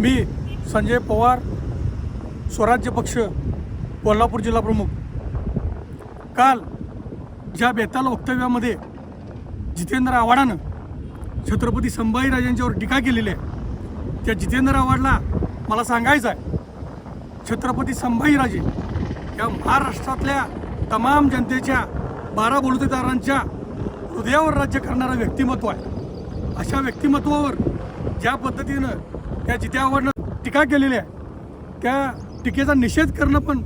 मी संजय पवार स्वराज्य पक्ष कोल्हापूर जिल्हा प्रमुख. काल ज्या बेताल वक्तव्यामध्ये जितेंद्र आव्हाडानं छत्रपती संभाजीराजांच्यावर टीका केलेली आहे त्या जितेंद्र आव्हाडला मला सांगायचं आहे छत्रपती संभाजीराजे या महाराष्ट्रातल्या तमाम जनतेच्या बारा बलुतेदारांच्या हृदयावर राज्य करणारं व्यक्तिमत्व आहे. अशा व्यक्तिमत्वावर ज्या पद्धतीनं त्या जित्यावरनं टीका केलेली आहे त्या टीकेचा निषेध करणं पण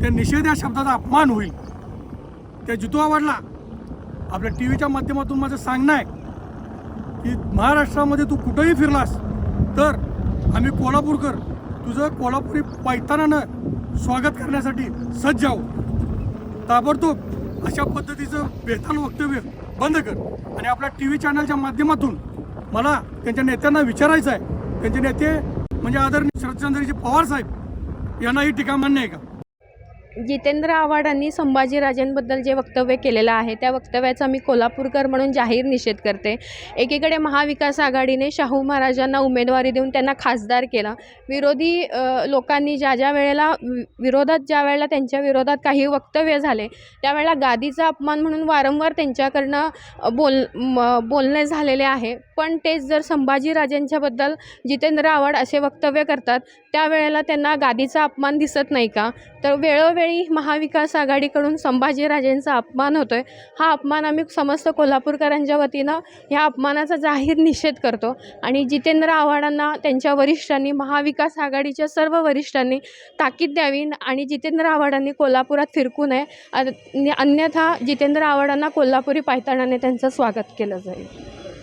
त्या निषेध या शब्दाचा अपमान होईल. त्या जितू आवडला आपल्या टी व्हीच्या माध्यमातून माझं सांगणं आहे की महाराष्ट्रामध्ये तू कुठंही फिरलास तर आम्ही कोल्हापूरकर तुझं कोल्हापुरी पैतानानं स्वागत करण्यासाठी सज्ज आहोत. ताबडतोब अशा पद्धतीचं बेताल वक्तव्य बंद कर आणि आपल्या टी व्ही चॅनलच्या माध्यमातून मला त्यांच्या नेत्यांना विचारायचं आहे. त्यांचे नेते म्हणजे आदरणीय शरदचंद्रजी पवार साहेब यांना ही टीका मान्य आहे का? जितेंद्र आव्हाडांनी संभाजीराजेंबद्दल जे वक्तव्य केलेलं आहे त्या वक्तव्याचा मी कोल्हापूरकर म्हणून जाहीर निषेध करते. एकीकडे महाविकास आघाडीने शाहू महाराजांना उमेदवारी देऊन त्यांना खासदार केला. विरोधी लोकांनी ज्या ज्या वेळेला विरोधात ज्या वेळेला त्यांच्या विरोधात काही वक्तव्य झाले त्यावेळेला गादीचा अपमान म्हणून वारंवार त्यांच्याकडनं बोल बोलणे झालेले आहे. पण तेच जर संभाजीराजांच्याबद्दल जितेंद्र आव्हाड असे वक्तव्य करतात त्यावेळेला त्यांना गादीचा अपमान दिसत नाही का? तर वेळोवेळी महाविकास आघाडीकडून संभाजीराजेंचा अपमान होतो आहे हा अपमान आम्ही समस्त कोल्हापूरकरांच्या वतीनं ह्या अपमानाचा जाहीर निषेध करतो आणि जितेंद्र आव्हाडांना त्यांच्या वरिष्ठांनी महाविकास आघाडीच्या सर्व वरिष्ठांनी ताकीद द्यावी आणि जितेंद्र आव्हाडांनी कोल्हापुरात फिरकू नये. अन्यथा जितेंद्र आव्हाडांना कोल्हापुरी पायताणाने त्यांचं स्वागत केलं जाईल.